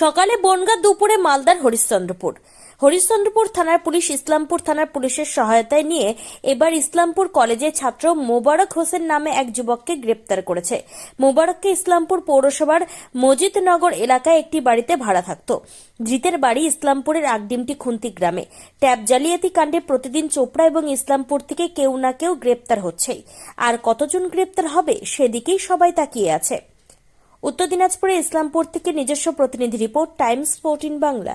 সকালে বনগা দুপুরে মালদার হরিশ্চন্দ্রপুর। হরিশ্চন্দ্রপুর থানার পুলিশ ইসলামপুর থানার পুলিশের সহায়তায় নিয়ে এবার ইসলামপুর কলেজের ছাত্র মোবারক হোসেন নামে এক যুবককে গ্রেপ্তার করেছে। মোবারককে ইসলামপুর পৌরসভার মজিদনগর এলাকায় একটি বাড়িতে ভাড়া থাকত। ধৃতের বাড়ি ইসলামপুরের আগডিমটি খুন্তি গ্রামে। ট্যাব জালিয়াতি কাণ্ডে প্রতিদিন চোপড়া এবং ইসলামপুর থেকে কেউ না কেউ গ্রেপ্তার হচ্ছেই। আর কতজন গ্রেপ্তার হবে সেদিকেই সবাই তাকিয়ে আছে। উত্তর দিনাজপুরে ইসলামপুর থেকে নিজস্ব প্রতিনিধি রিপোর্ট টাইমস ফোরটিন বাংলা।